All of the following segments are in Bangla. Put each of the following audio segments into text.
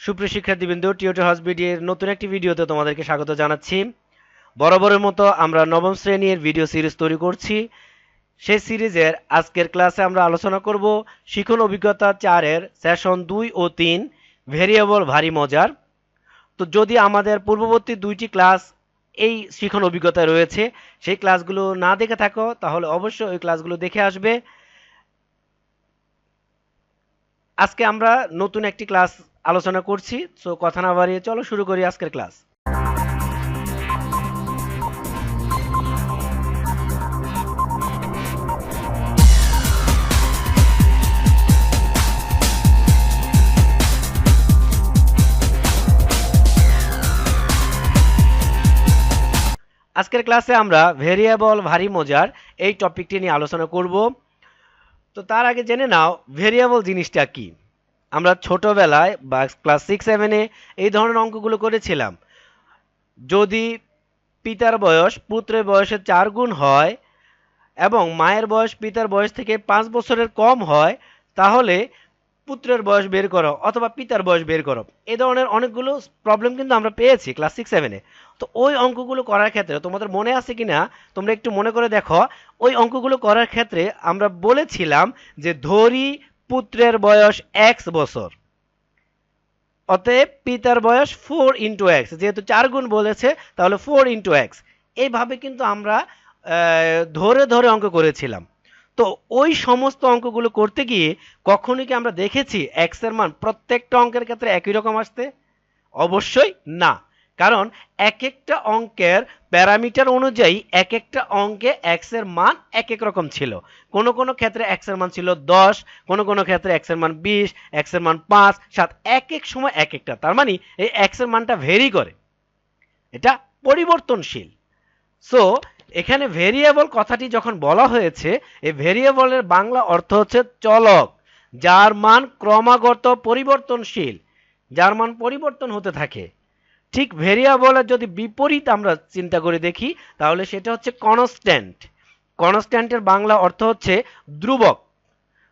সুপ্রিয় শিক্ষার্থীবৃন্দ টিওটি হসপিটির নতুন একটি ভিডিওতে তোমাদেরকে স্বাগত জানাচ্ছি। বরাবরের মতো আমরা নবম শ্রেণির ভিডিও সিরিজ তৈরি করছি। সেই সিরিজের আজকের ক্লাসে আমরা আলোচনা করব শিখন অভিজ্ঞতা চারের সেশন দুই ও তিন ভেরিয়েবল ভারী মজার। তো যদি আমাদের পূর্ববর্তী দুইটি ক্লাস এই শিখন অভিজ্ঞতা রয়েছে, সেই ক্লাসগুলো না দেখে থাকো, তাহলে অবশ্যই ওই ক্লাসগুলো দেখে আসবে। আজকে আমরা নতুন একটি ক্লাস আলোচনা করছি সো কথা না বাড়িয়ে চলো শুরু করি আজকের ক্লাস। আজকের ক্লাসে আমরা ভেরিয়েবল ভারী মজার এই টপিকটি নিয়ে আলোচনা করব। তো তার আগে জেনে নাও ভেরিয়েবল জিনিসটা কি। আমরা ছোটবেলায় বা ক্লাস সিক্স সেভেনে এই ধরনের অঙ্কগুলো করেছিলাম। যদি পিতার বয়স পুত্রের বয়সের চার গুণ হয় এবং মায়ের বয়স পিতার বয়স থেকে পাঁচ বছরের কম হয়, তাহলে পুত্রের বয়স বের করো অথবা পিতার বয়স বের করো। এ ধরনের অনেকগুলো প্রবলেম কিন্তু আমরা পেয়েছি ক্লাস সিক্স সেভেনে তো ওই অঙ্কগুলো করার ক্ষেত্রে তোমাদের মনে আছে কি না তোমরা একটু মনে করে দেখো। ওই অঙ্কগুলো করার ক্ষেত্রে আমরা বলেছিলাম যে ধরি পুত্রের বয়স এক্স বছর। অতএব পিতার বয়স ফোর ইন্টু এক্স যেহেতু চার গুণ বলেছে, তাহলে ফোর ইন্টু এক্স এইভাবে কিন্তু আমরা ধরে ধরে অঙ্ক করেছিলাম। তো ওই সমস্ত অঙ্কগুলো করতে গিয়ে কখনই কি আমরা দেখেছি এক্সের মান প্রত্যেকটা অঙ্কের ক্ষেত্রে একই রকম আসতে? অবশ্যই না। কারণ এক একটা অঙ্কের প্যারামিটার অনুযায়ী এক একটা অঙ্কে এক্সের মান এক এক রকম ছিল। কোন কোন ক্ষেত্রে এক্সের মান ছিল দশ, কোন কোন ক্ষেত্রে এক্সের মান বিশ এক্সের মান পাঁচ, সাত এক এক সময় এক একটা তার মানে এই এক্সের মানটা ভেরি করে। এটা পরিবর্তনশীল। সো এখানে ভেরিয়েবল কথাটি যখন বলা হয়েছে, এই ভেরিয়েবলের বাংলা অর্থ হচ্ছে চলক, যার মান ক্রমাগত পরিবর্তনশীল, যার মান পরিবর্তন হতে থাকে। ঠিক ভেরিয়েবলের যদি বিপরীত আমরা চিন্তা করে দেখি, তাহলে সেটা হচ্ছে কনস্ট্যান্ট কনস্ট্যান্টের বাংলা অর্থ হচ্ছে ধ্রুবক।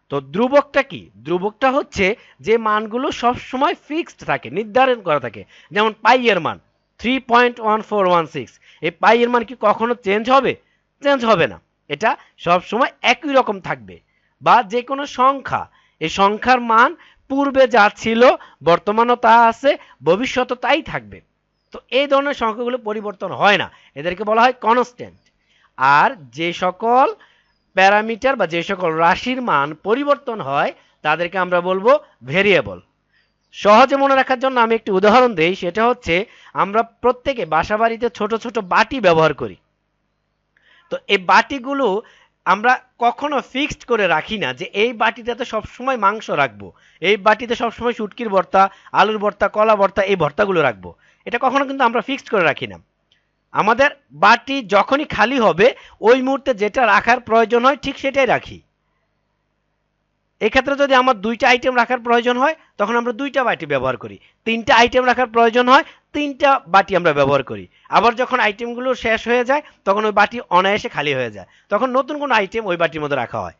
তো ধ্রুবকটা কি? ধ্রুবকটা হচ্ছে যে মানগুলো সব সময় ফিক্সড থাকে, নির্ধারণ করা থাকে। যেমন পাই এর মান। Three point one four one six এই পাই এর মান কি কখনো চেঞ্জ হবে? চেঞ্জ হবে না। এটা সব সময় একই রকম থাকবে। বা যে কোনো সংখ্যা। এই সংখ্যার মান পূর্বে যা ছিল, বর্তমানও তা আছে, ভবিষ্যতও তাই থাকবে। তো এই ধরনের সংখ্যাগুলো পরিবর্তন হয় না। এদেরকে বলা হয় কনস্ট্যান্ট আর যে সকল প্যারামিটার বা যে সকল রাশির মান পরিবর্তন হয়, তাদেরকে আমরা বলব ভেরিয়েবল সহজে মনে রাখার জন্য আমি একটি উদাহরণ দেই, সেটা হচ্ছে আমরা প্রত্যেকে বাসাবাড়িতে ছোট ছোট বাটি ব্যবহার করি। তো এই বাটিগুলো আমরা কখনো ফিক্সড করে রাখি না যে এই বাটিটাতে সবসময় মাংস রাখব, এই বাটিতে সবসময় শুটকির ভর্তা, আলুর ভর্তা, কলা ভর্তা, এই ভর্তাগুলো রাখব। এটা কখনো কিন্তু আমরা ফিক্সড করে রাখি না। আমাদের বাটি যখনই খালি হবে, ওই মুহূর্তে যেটা রাখার প্রয়োজন হয় ঠিক সেটাই রাখি। এক্ষেত্রে যদি আমার দুইটা আইটেম রাখার প্রয়োজন হয়, তখন আমরা দুইটা বাটি ব্যবহার করি। তিনটা আইটেম রাখার প্রয়োজন হয়, তিনটা বাটি আমরা ব্যবহার করি। আবার যখন আইটেমগুলো শেষ হয়ে যায়, তখন ওই বাটি অনায়াসে খালি হয়ে যায়। তখন নতুন কোনো আইটেম ওই বাটির মধ্যে রাখা হয়।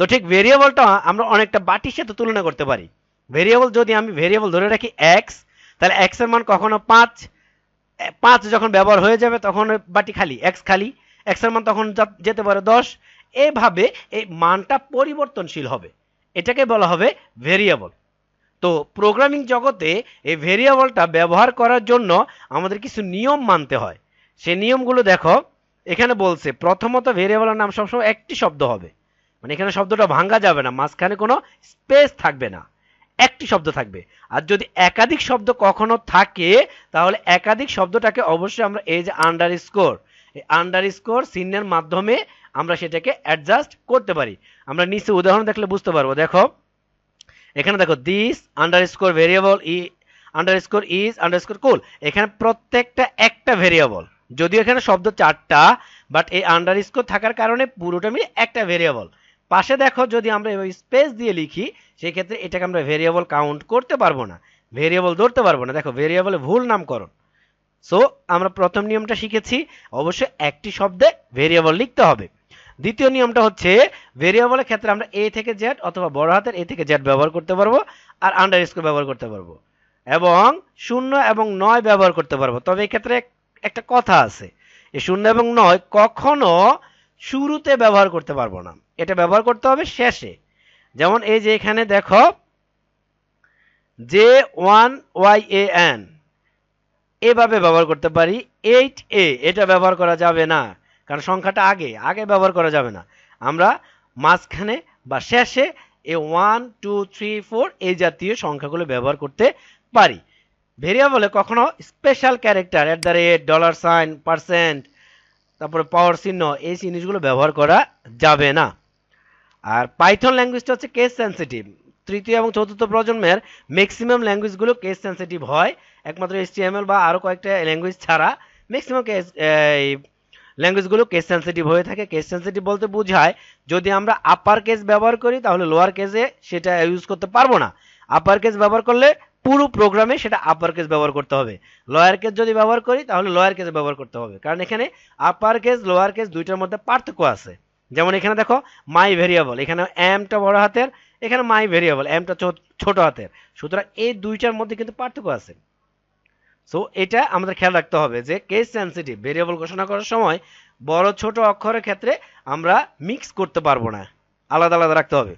তো ঠিক ভেরিয়েবলটা আমরা অনেকটা বাটির সাথে তুলনা করতে পারি। ভেরিয়েবল যদি আমি ভেরিয়েবল ধরে রাখি এক্স তাহলে এক্সের মান কখনো পাঁচ পাঁচ যখন ব্যবহার হয়ে যাবে, তখন বাটি খালি এক্স খালি। এক্সের মান তখন যেতে পারে দশ। এভাবে এই মানটা পরিবর্তনশীল হবে। এটাকে বলা হবে ভেরিয়েবল তো প্রোগ্রামিং জগতে এই ভেরিয়েবলটা ব্যবহার করার জন্য আমাদের কিছু নিয়ম মানতে হয়। সে নিয়মগুলো দেখো, এখানে বলছে প্রথমত ভেরিয়েবলের নাম সবসময় একটি শব্দ হবে। মানে এখানে শব্দটা ভাঙা যাবে না, মাঝখানে কোনো স্পেস থাকবে না। একটি শব্দ থাকবে। আর যদি একাধিক শব্দ কখনো থাকে, তাহলে একাধিক শব্দটাকে অবশ্যই আমরা এই যে আন্ডার স্কোর আন্ডার স্কোর চিহ্নের মাধ্যমে আমরা সেটাকে অ্যাডজাস্ট করতে পারি। আমরা নিচে উদাহরণ দেখলে বুঝতে পারব। দেখো, এখানে দেখো this underscore variable e underscore is underscore cool এখানে প্রত্যেকটা একটা ভেরিয়েবল যদিও এখানে শব্দ চারটা বাট এই আন্ডার স্কোর থাকার কারণে পুরোটা মিলে একটা ভেরিয়েবল পাশে দেখো, যদি আমরা এভাবে স্পেস দিয়ে লিখি সেই ক্ষেত্রে এটাকে আমরা ভেরিয়েবল কাউন্ট করতে পারব না। ভেরিয়েবল ধরতে পারব না। দেখো ভেরিয়েবলে ভুল নামকরণ। সো আমরা প্রথম নিয়মটা শিখেছি। অবশ্যই একটি শব্দে ভেরিয়েবল লিখতে হবে। দ্বিতীয় নিয়মটা হচ্ছে ভেরিয়েবলের ক্ষেত্রে আমরা এ থেকে জেড অথবা বড় হাতের এ থেকে জেড ব্যবহার করতে পারব আর আন্ডার স্কোর ব্যবহার করতে পারব। এবং শূন্য এবং নয় ব্যবহার করতে পারব। তবে এক্ষেত্রে এক- একটা কথা আছে, এই শূন্য এবং নয় কখনো শুরুতে ব্যবহার করতে পারব না। এটা ব্যবহার করতে হবে শেষে। যেমন এই যে এখানে দেখো J one Y A N এভাবে ব্যবহার করতে পারি এইট এ এটা ব্যবহার করা যাবে না। কারণ সংখ্যাটা আগে আগে ব্যবহার করা যাবে না। আমরা মাঝখানে বা শেষে A one two three four এই জাতীয় সংখ্যাগুলো ব্যবহার করতে পারি। ভেরিয়েবলে কখনো special character at the rate dollar sign percent তারপরে পাওয়ার চিহ্ন এই জিনিসগুলো ব্যবহার করা যাবে না। আর পাইথন ল্যাঙ্গুয়েজটা হচ্ছে কেস সেন্সিটিভ তৃতীয় এবং চতুর্থ প্রজন্মের ম্যাক্সিমাম ল্যাঙ্গুয়েজগুলো কেস সেন্সিটিভ হয়। একমাত্র এইচটিএমএল বা আরও কয়েকটা ল্যাঙ্গুয়েজ ছাড়া ম্যাক্সিমাম কেস এই ল্যাঙ্গুয়েজগুলো কেস সেন্সিটিভ হয়ে থাকে। কেস সেন্সিটিভ বলতে বোঝায়, যদি আমরা আপার কেস ব্যবহার করি, তাহলে লোয়ার কেসে সেটা ইউজ করতে পারব না। আপার কেস ব্যবহার করলে পুরো প্রোগ্রামে সেটা আপার কেস ব্যবহার করতে হবে। লোয়ার কেস যদি ব্যবহার করি, তাহলে লোয়ার কেস ব্যবহার করতে হবে। কারণ এখানে আপার কেস লোয়ার কেস দুইটার মধ্যে পার্থক্য আছে। যেমন এখানে দেখো মাই ভেরিয়েবল এখানে এমটা বড় হাতের, এখানে মাই ভেরিয়েবল এমটা ছোট হাতের। সুতরাং এই দুইটার মধ্যে কিন্তু পার্থক্য আছে। সো এটা আমাদের খেয়াল রাখতে হবে যে কেস সেন্সিটিভ ভেরিয়েবল ঘোষণা করার সময় বড় ছোট অক্ষরের ক্ষেত্রে আমরা মিক্স করতে পারব না। আলাদা আলাদা রাখতে হবে।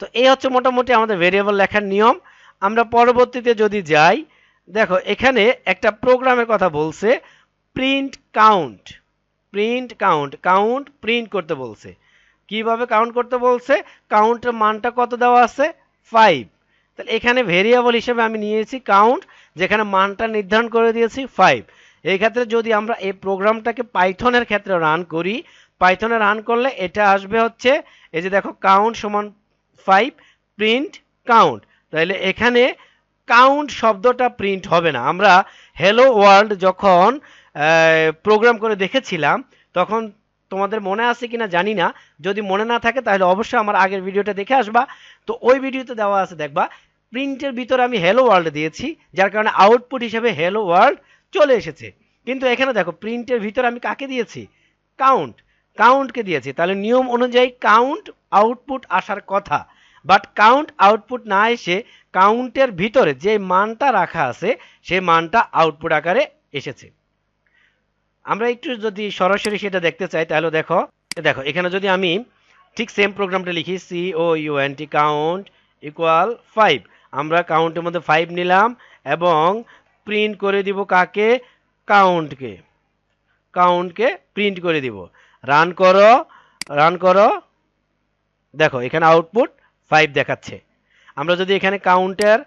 তো এই হচ্ছে মোটামুটি আমাদের ভেরিয়েবল লেখার নিয়ম। আমরা পরবর্তীতে যদি যাই, দেখো এখানে একটা প্রোগ্রামের কথা বলছে print count print count count print করতে বলছে। কীভাবে কাউন্ট করতে বলছে? কাউন্টের মানটা কত দেওয়া আছে? ফাইভ তাহলে এখানে ভেরিয়েবল হিসেবে আমি নিয়েছি কাউন্ট যেখানে মানটা নির্ধারণ করে দিয়েছি ফাইভ এই ক্ষেত্রে যদি আমরা এই প্রোগ্রামটাকে পাইথনের ক্ষেত্রে রান করি, পাইথনে রান করলে এটা আসবে হচ্ছে, এই যে দেখো কাউন্ট সমান ফাইভ প্রিন্ট কাউন্ট তাহলে এখানে কাউন্ট শব্দটা প্রিন্ট হবে না। আমরা হ্যালো ওয়ার্ল্ড যখন প্রোগ্রাম করে দেখেছিলাম, তখন তোমাদের মনে আছে কিনা জানি না। যদি মনে না থাকে তাহলে অবশ্যই আমার আগের ভিডিওটা দেখে আসবা। তো ওই ভিডিওতে দেওয়া আছে, দেখবা প্রিন্টের ভিতরে আমি হ্যালো ওয়ার্ল্ড দিয়েছি, যার কারণে আউটপুট হিসেবে হ্যালো ওয়ার্ল্ড চলে এসেছে। কিন্তু এখানে দেখো প্রিন্টের ভিতরে আমি কাকে দিয়েছি? কাউন্ট কাউন্টকে দিয়েছি। তাহলে নিয়ম অনুযায়ী কাউন্ট আউটপুট আসার কথা। বাট কাউন্ট আউটপুট না এসে কাউন্টের ভিতরে যে মানটা রাখা আছে সেই মানটা আউটপুট আকারে এসেছে। আমরা একটু যদি সরাসরি সেটা দেখতে চাই, তাহলে দেখো দেখো, এখানে যদি আমি ঠিক সেম প্রোগ্রামটা লিখি C O U N T count equal five আমরা কাউন্টের মধ্যে ফাইভ নিলাম এবং প্রিন্ট করে দিব কাকে? কাউন্টকে কাউন্টকে প্রিন্ট করে দিব। রান করো রান করো। দেখো, এখানে আউটপুট ফাইভ দেখাচ্ছে। আমরা যদি এখানে কাউন্টের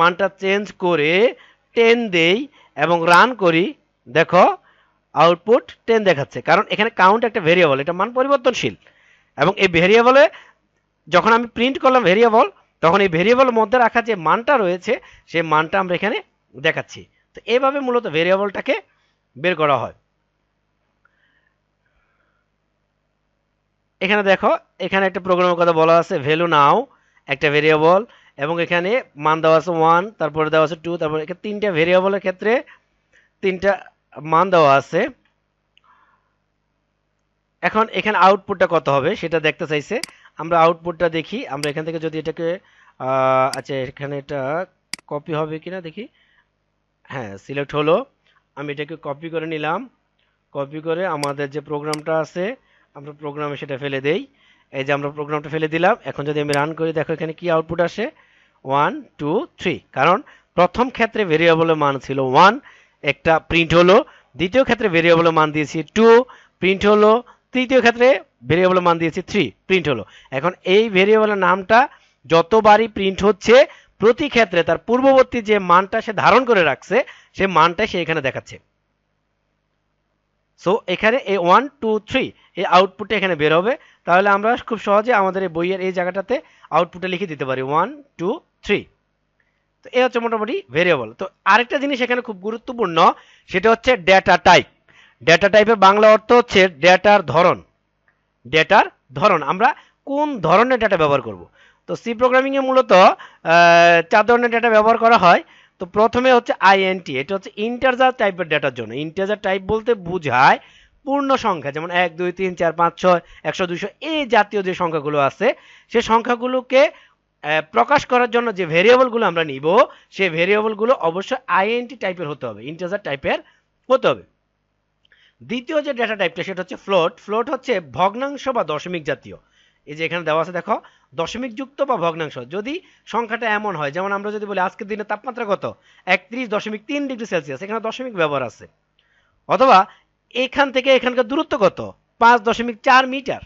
মানটা চেঞ্জ করে টেন দেই এবং রান করি, দেখো আউটপুট টেন দেখাচ্ছে। কারণ এখানে কাউন্ট একটা ভেরিয়েবল এটা মান পরিবর্তনশীল। এবং এই ভেরিয়েবলে যখন আমি প্রিন্ট করলাম ভেরিয়েবল তখন এই ভেরিয়েবলের মধ্যে রাখা যে মানটা রয়েছে সেই মানটা আমরা এখানে দেখাচ্ছি। তো এইভাবে মূলত ভেরিয়েবলটাকে বের করা হয়। এখানে দেখো, এখানে একটা প্রোগ্রামের কথা বলা আছে ভ্যালু নাও একটা ভেরিয়েবল এবং এখানে মান দেওয়া আছে ওয়ান তারপরে দেওয়া আছে টু তারপরে তিনটা ভেরিয়েবলের ক্ষেত্রে তিনটা মান দেওয়া আছে। এখন এখানে আউটপুটটা কত হবে, সেটা দেখতে চাইছে। আমরা আউটপুটটা দেখি, আমরা এখান থেকে যদি এটাকে আচ্ছা এখানে এটা কপি হবে কিনা দেখি। হ্যাঁ সিলেক্ট হলো। আমি এটাকে কপি করে নিলাম। কপি করে আমাদের যে প্রোগ্রামটা আছে, আমরা প্রোগ্রামে সেটা ফেলে দেই। এই যে আমরা প্রোগ্রামটা ফেলে দিলাম, এখন যদি আমি রান করি, দেখো এখানে কি আউটপুট আসে? ওয়ান টু থ্রি কারণ প্রথম ক্ষেত্রে ভেরিয়েবলের মান ছিল ওয়ান একটা প্রিন্ট হলো। দ্বিতীয় ক্ষেত্রে ভেরিয়েবলের মান দিয়েছি টু প্রিন্ট হলো। তৃতীয় ক্ষেত্রে ভেরিয়েবলের মান দিয়েছি থ্রি প্রিন্ট হলো। এখন এই ভেরিয়েবলের নামটা যতবারই প্রিন্ট হচ্ছে, প্রতি ক্ষেত্রে তার পূর্ববর্তী যে মানটা সে ধারণ করে রাখছে, সে মানটাই সে এখানে দেখাচ্ছে। সো এখানে এই ওয়ান টু থ্রি এই আউটপুটটা এখানে বের হবে। তাহলে আমরা খুব সহজে আমাদের এই বইয়ের এই জায়গাটাতে আউটপুটে লিখে দিতে পারি। ওয়ান টু থ্রি তো এই হচ্ছে মোটামুটি ভেরিয়েবল তো আরেকটা জিনিস এখানে খুব গুরুত্বপূর্ণ, সেটা হচ্ছে ডেটা টাইপ ডেটা টাইপের বাংলা অর্থ হচ্ছে ডেটার ধরন। ডেটার ধরন। আমরা কোন ধরনের ডেটা ব্যবহার করব? তো সি প্রোগ্রামিংয়ে মূলত চার ধরনের ডেটা ব্যবহার করা হয়। তো প্রথমে হচ্ছে আইএনটি এটা হচ্ছে ইন্টারজার টাইপের ডেটার জন্য। ইন্টারজার টাইপ বলতে বোঝায় পূর্ণ সংখ্যা, যেমন এক, দুই, তিন, চার, পাঁচ, ছয়, একশো, দুইশো, এই জাতীয় যে সংখ্যাগুলো আছে, সে সংখ্যাগুলোকে প্রকাশ করার জন্য যে ভেরিয়েবলগুলো আমরা নিব সেই ভেরিয়েবলগুলো অবশ্যই আইএনটি টাইপের হতে হবে ইন্টিজার টাইপের হতে হবে। দ্বিতীয় যে ডেটা টাইপটা সেটা হচ্ছে ফ্লোট ফ্লোট হচ্ছে ভগ্নাংশ বা দশমিক জাতীয়। এই যে এখানে দেওয়া আছে, দেখো, দশমিক যুক্ত বা ভগ্নাংশ। যদি সংখ্যাটা এমন হয়, যেমন আমরা যদি বলি আজকের দিনে তাপমাত্রা কত? একত্রিশ দশমিক তিন ডিগ্রি সেলসিয়াস। এখানে দশমিক ব্যবহার আছে। অথবা এখান থেকে এখানকার দূরত্ব কত? পাঁচ দশমিক চার মিটার।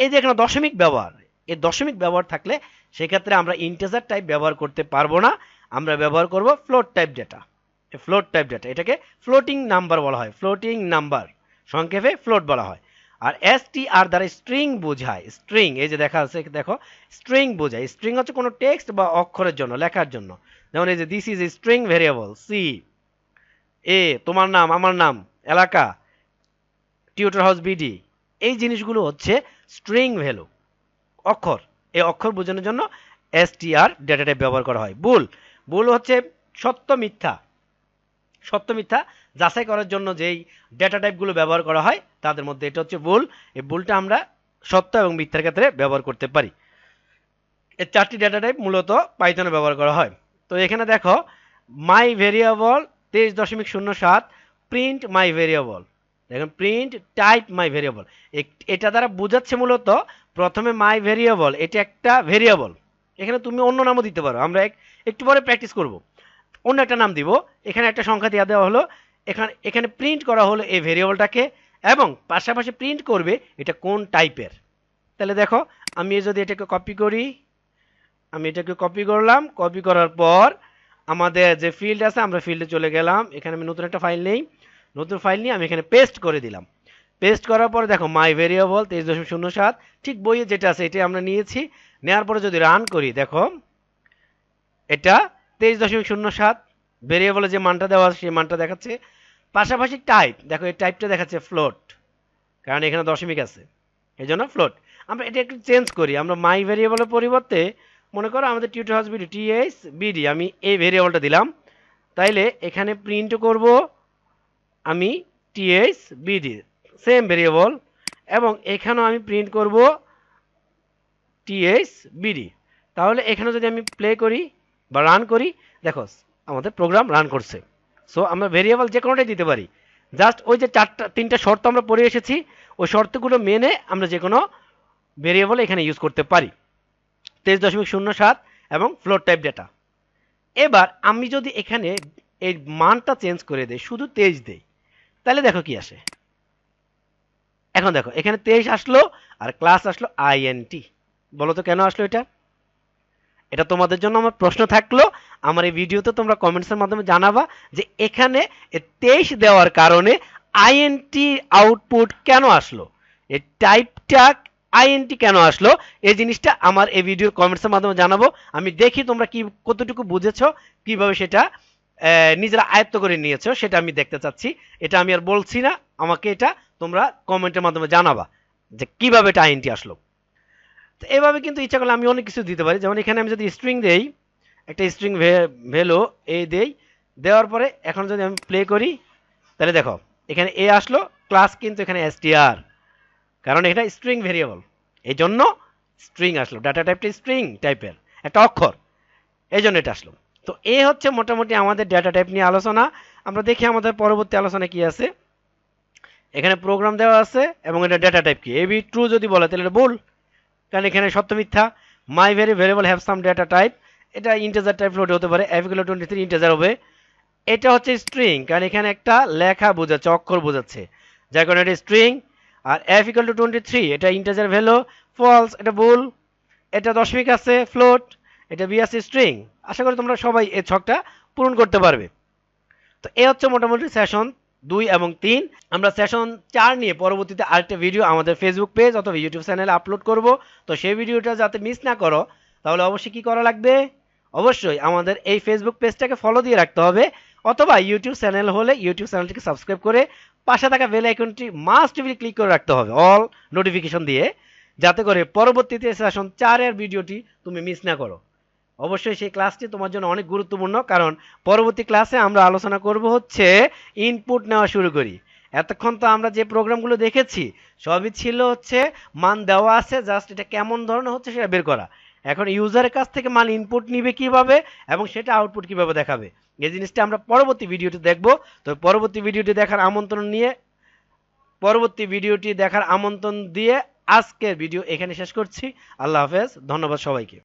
এই যে এখানে দশমিক ব্যবহার, এই দশমিক ব্যবহার থাকলে সেক্ষেত্রে আমরা ইন্টেজার টাইপ ব্যবহার করতে পারব না। আমরা ব্যবহার করব float type data float type data এটাকে ফ্লোটিং নাম্বার বলা হয় ফ্লোটিং নাম্বার সংক্ষেপে ফ্লোট বলা হয়। আর এস টি আর দ্বারা স্ট্রিং বোঝায় স্ট্রিং এই যে দেখা আছে, দেখো স্ট্রিং বোঝায় স্ট্রিং হচ্ছে কোনো টেক্সট বা অক্ষরের জন্য, লেখার জন্য। যেমন এই যে this is a string variable C A তোমার নাম, আমার নাম, এলাকা টিউটর হাউস বিডি এই জিনিসগুলো হচ্ছে স্ট্রিং ভ্যালু অক্ষর। এই অক্ষর বোঝানোর জন্য এস এসটিআর ডেটা টাইপ ব্যবহার করা হয়। বুল বুল হচ্ছে সত্য মিথ্যা। সত্য মিথ্যা যাচাই করার জন্য যেই ডেটা টাইপগুলো ব্যবহার করা হয়, তাদের মধ্যে এটা হচ্ছে ভুল। এই ভুলটা আমরা সত্য এবং মিথ্যার ক্ষেত্রে ব্যবহার করতে পারি। এই চারটি ডেটা টাইপ মূলত পাইথনে ব্যবহার করা হয়। তো এখানে দেখো মাই ভেরিয়েবল তেইশ দশমিক শূন্য সাত প্রিন্ট মাই ভেরিয়েবল দেখুন প্রিন্ট টাইপ মাই ভেরিয়েবল এটা দ্বারা বোঝাচ্ছে মূলত প্রথমে মাই ভেরিয়েবল এটা একটা ভেরিয়েবল এখানে তুমি অন্য নামও দিতে পারো। আমরা এক- একটু পরে প্র্যাকটিস করব। অন্য একটা নাম দিব। এখানে একটা সংখ্যা দেওয়া দেওয়া হলো। এখানে এখানে প্রিন্ট করা হলো এই ভেরিয়েবলটাকে এবং পাশাপাশি প্রিন্ট করবে এটা কোন টাইপের তাহলে দেখো, আমি যদি এটাকে কপি করি, আমি এটাকে কপি করলাম। কপি করার পর আমাদের যে ফিল্ড আছে, আমরা ফিল্ডে চলে গেলাম। এখানে আমি নতুন একটা ফাইল নেই। নতুন ফাইল নিয়ে আমি এখানে পেস্ট করে দিলাম। পেস্ট করার পরে দেখো মাই ভেরিয়েবল তেইশ দশমিক শূন্য সাত, ঠিক বইয়ে যেটা আছে, এটাই আমরা নিয়েছি। নেওয়ার পরে যদি রান করি, দেখো, এটা তেইশ দশমিক শূন্য সাত ভেরিয়েবলে যে মানটা দেওয়া আছে, সেই মানটা দেখাচ্ছে। পাশাপাশি টাইপ দেখো এই টাইপটা দেখাচ্ছে ফ্লোট কারণ এখানে দশমিক আছে এই জন্য ফ্লোট আমরা এটা একটু চেঞ্জ করি, আমরা মাই ভেরিয়েবলের পরিবর্তে মনে করো আমাদের tutor house BD TS BD আমি এই ভেরিয়েবলটা দিলাম, তাইলে এখানে প্রিন্ট করব আমি টিএস বিডি সেম ভেরিয়েবল এবং এখানেও আমি প্রিন্ট করব টিএস বিডি তাহলে এখানে যদি আমি প্লে করি বা রান করি, দেখো, আমাদের প্রোগ্রাম রান করছে। সো আমরা ভেরিয়েবল যে কোনোটাই দিতে পারি। জাস্ট ওই যে চারটা, তিনটা শর্ত আমরা পড়ে এসেছি, ওই শর্তগুলো মেনে আমরা যে কোনো ভেরিয়েবল এখানে ইউজ করতে পারি। তেইশ দশমিক শূন্য সাত এবং ফ্লোর টাইপ ডেটা এবার আমি যদি এখানে এই মানটা চেঞ্জ করে দেই, শুধু তেইশ দেই, তাহলে দেখো কি আসে। এখন দেখো, এখানে তেইশ আসলো আর ক্লাস আসলো আইএনটি বলো তো কেন আসলো এটা? এটা তোমাদের জন্য আমার প্রশ্ন থাকল। আমার এই ভিডিওতে তোমরা কমেন্টসের মাধ্যমে জানাবা যে এখানে তেইশ দেওয়ার কারণে আইএনটি আউটপুট কেন আসলো? এই টাইপটা আইএনটি কেন আসলো? এই জিনিসটা আমার এই ভিডিওর কমেন্টসের মাধ্যমে জানাব। আমি দেখি তোমরা কি, কতটুকু বুঝেছ, কীভাবে সেটা নিজেরা আয়ত্ত করে নিয়েছো, সেটা আমি দেখতে চাচ্ছি। এটা আমি আর বলছি না, আমাকে এটা তোমরা কমেন্টের মাধ্যমে জানাবা যে কীভাবে এটা আইএনটি আসলো। এভাবে কিন্তু ইচ্ছা করলে আমি অনেক কিছু দিতে পারি। যেমন এখানে আমি যদি স্ট্রিং দেই, একটা স্ট্রিং ভ্যালু এই দেই, দেওয়ার পরে এখন যদি আমি প্লে করি, তাহলে দেখো, এখানে এ আসলো ক্লাস কিন্তু এখানে এসটিআর কারণ এটা স্ট্রিং ভেরিয়েবল এই জন্য স্ট্রিং আসলো ডাটা টাইপটা স্ট্রিং টাইপের একটা অক্ষর এই জন্য এটা আসলো। তো এ হচ্ছে মোটামুটি আমাদের ডাটা টাইপ নিয়ে আলোচনা। আমরা দেখি আমাদের পরবর্তী আলোচনা কি আছে। এখানে প্রোগ্রাম দেওয়া আছে এবং এটা ডেটা টাইপ কি? এবি ট্রু যদি বলে, তাহলে এটা ভুল কারণ এখানে সত্য মিথ্যা my very variable have some data type এটা ইন্টেজার টাইপ ফ্লোট হতে পারে অ্যাভিকুলো টোয়েন্টি থ্রি ইন্টেজার হবে। এটা হচ্ছে স্ট্রিং কারণ এখানে একটা লেখা বোঝাচ্ছে, অক্ষর বোঝাচ্ছে। যার কারণে এটা string R F equal to twenty three এটা ইন্টেজার ভ্যালু ফলস এটা ভুল, এটা দশমিক আছে ফ্লোট এটা বি স্ট্রিং আশা করি তোমরা সবাই এই ছকটা পূরণ করতে পারবে। তো এ হচ্ছে মোটামুটি সেশন দুই এবং তিন। আমরা সেশন চার নিয়ে পরবর্তীতে আরেকটা ভিডিও আমাদের ফেসবুক পেজ অথবা ইউটিউব চ্যানেলে আপলোড করব। তো সেই ভিডিওটা যাতে মিস না করো, তাহলে অবশ্যই কি করা লাগবে? অবশ্যই আমাদের এই ফেসবুক পেজটাকে ফলো দিয়ে রাখতে হবে। অথবা ইউটিউব চ্যানেল হলে ইউটিউব চ্যানেলটিকে সাবস্ক্রাইব করে পাশে থাকা বেল আইকনটি মাস্ট বি ক্লিক করে রাখতে হবে অল নোটিফিকেশন দিয়ে। যাতে করে পরবর্তীতে সেশন চারের ভিডিওটি তুমি মিস না করো। অবশ্যই সেই ক্লাসটি তোমার জন্য অনেক গুরুত্বপূর্ণ, কারণ পরবর্তী ক্লাসে আমরা আলোচনা করব হচ্ছে ইনপুট নেওয়া শুরু করি। এতক্ষণ তো আমরা যে প্রোগ্রামগুলো দেখেছি, সবই ছিল হচ্ছে মান দেওয়া আছে জাস্ট এটা কেমন ধরনের হচ্ছে সেটা বের করা। এখন ইউজারের কাছ থেকে মান ইনপুট নিবে কীভাবে এবং সেটা আউটপুট কীভাবে দেখাবে? এই জিনিসটা আমরা পরবর্তী ভিডিওতে দেখব। তো পরবর্তী ভিডিওটি দেখার আমন্ত্রণ নিয়ে, পরবর্তী ভিডিওটি দেখার আমন্ত্রণ দিয়ে আজকের ভিডিও এখানে শেষ করছি। আল্লাহ হাফেজ, ধন্যবাদ সবাইকে।